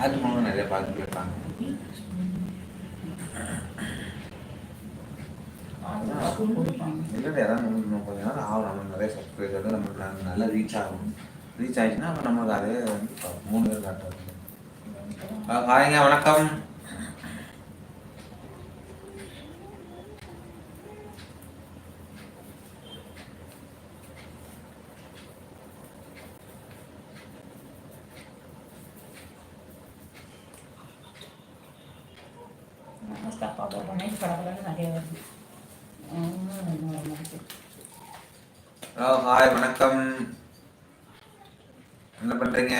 அது மூலம் நிறைய பார்த்துட்டு இருக்காங்க. இல்லை ஏதாவது நம்ம கொஞ்ச நேரம் ஆகும். நம்ம நிறைய சப்ஸ்கிரைபர் நம்மளுக்கு ந- நல்லா ரீச் ஆகும். ரீச் ஆயிடுச்சுன்னா அப்போ நம்மளுக்கு அதே வந்து மூணு பேர் காட்டுறது ஹாய்ங்க வணக்கம். தப்பா போடுறோன்னே படப்படன்னு நிறைய வருது. ஹலோ ஹாய் வணக்கம். என்ன பாருங்க.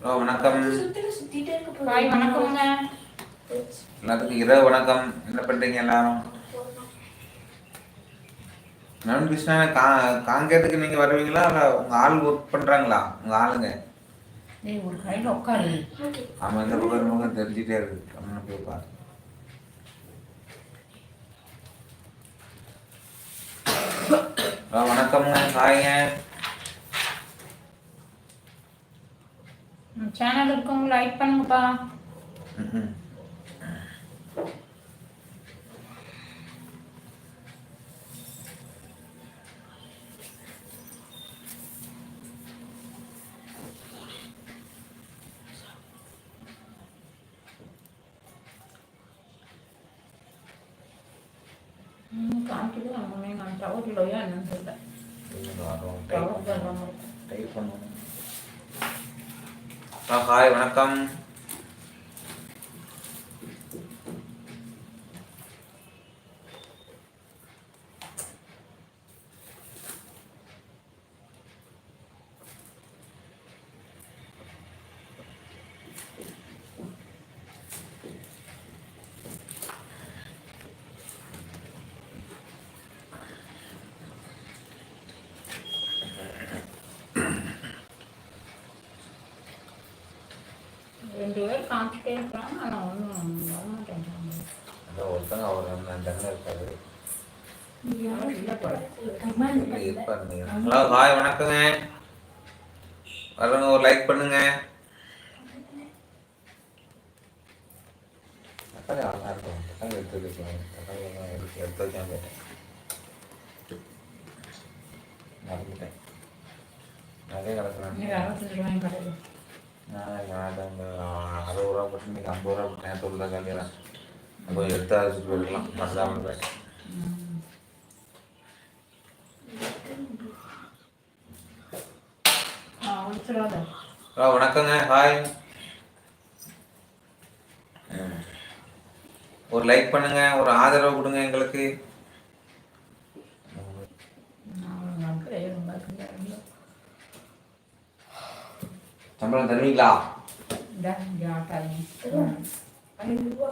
ஹலோ வணக்கம். வணக்கம்ங்க. எல்லாத்துக்கும் இரவு வணக்கம். என்ன பண்ணுறீங்க எல்லாரும்? நவீன் கிருஷ்ணா கா காங்கேயத்துக்கு நீங்கள் வருவீங்களா? இல்லை உங்கள் ஆள் ஒர்க் பண்ணுறாங்களா உங்கள் ஆளுங்க? டேய் ஒரு கடையில் உட்காரு. ஆமாம் இந்த பக்கம் முகம் தெரிஞ்சிட்டே இருக்கு. கம்மனு போய் பாரு. ஹலோ வணக்கம்ங்க ஹாய்ங்க சேனல் இருக்கவங்க லைக் பண்ணுங்கப்பா. ம், காமிக்குது நான் டவர் இல்லையா என்னன்னு தெரியல. டைப் பண்ணுவோம் ஹாய் வணக்கம் ரெண்டு பேர் காமிச்சிட்டே இருக்கிறாங்க ஆனால் ஒன்றும் ஒருத்தங்க அவர் டன்னு இருக்காரு. யாரும் இல்லை. ஹலோ ஹாய் வணக்கங்க. வரவங்க ஒரு லைக் பண்ணுங்க. தக்காளி அழகா இருக்கும். தக்காளி எடுத்து தக்காளி எல்லாம் எடுத்து எடுத்து வைக்காம போயிட்டேன் மறந்துட்டேன். நிறைய கிடக்குறேன் நான் அறுபது ரூபா போட்டு இன்னைக்கு ஐம்பது ரூபா போட்டு நேற்று உள்ள கல்யாணம் கொஞ்சம் எடுத்து அழைச்சிட்டு போயிருக்கலாம் மறந்தாமல் போயிட்டேன் வணக்கங்க ஹாய் ஒரு லைக் பண்ணுங்க ஒரு ஆதரவு கொடுங்க எங்களுக்கு நான் நமக்கு ரொம்ப இருக்குங்க சம்பளம் தருவீங்களா இந்த இங்கே ஆட்டாங்க ம் ஐநூறுரூவா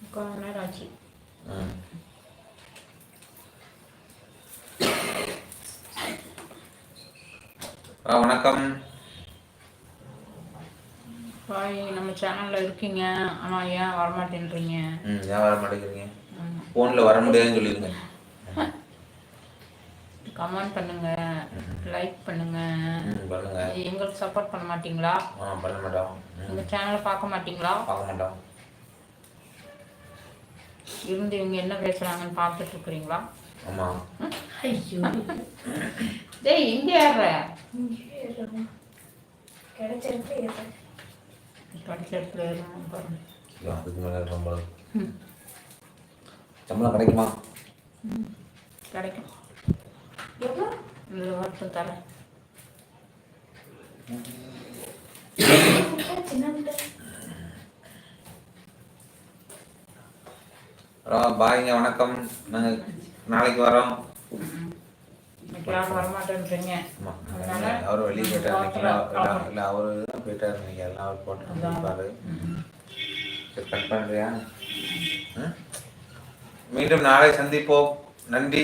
முக்கால் மணி நேரம் ஆச்சு ம் ஆ வணக்கம். பாய் நம்ம சேனலில் இருக்கீங்க. ஆனால் ஏன் வரமாட்டேன்றீங்க ம் ஏன் வர மாட்டேங்கிறீங்க? ஃபோனில் வர முடியாதுன்னு சொல்லிடுங்க கமெண்ட் பண்ணுங்க லைக் பண்ணுங்க. பண்ணுங்க. எங்களுக்கு சப்போர்ட் பண்ண மாட்டீங்களா? ஆ பண்ண மாட்டோம். எங்கள் சேனலை பார்க்க மாட்டீங்களா? பார்க்க மாட்டோம். இருந்து இவங்க என்ன பேசுகிறாங்கன்னு பார்த்துட்டு இருக்கிறீங்களா? ஆமாம் ஐயோ. டேய் எங்கே ஏறுற? கிடைச்ச இடத்துல ஏறணும் பாருங்க. அதுக்கு மேலே சம்பளம் சம்பளம் கிடைக்குமா? கிடைக்கும். இந்த வருஷம் தரேன். பாய்ங்க வணக்கம். நாங்கள் நாளைக்கு வரோம். அவர் வெளியே போயிட்டார் இல்லை அவர் தான் போயிட்டார் எல்லாம் அவர் போட்டு அதான். இருப்பாரு. ம். சரி கட் பண்ணுறியா? மீண்டும் நாளை சந்திப்போம். நன்றி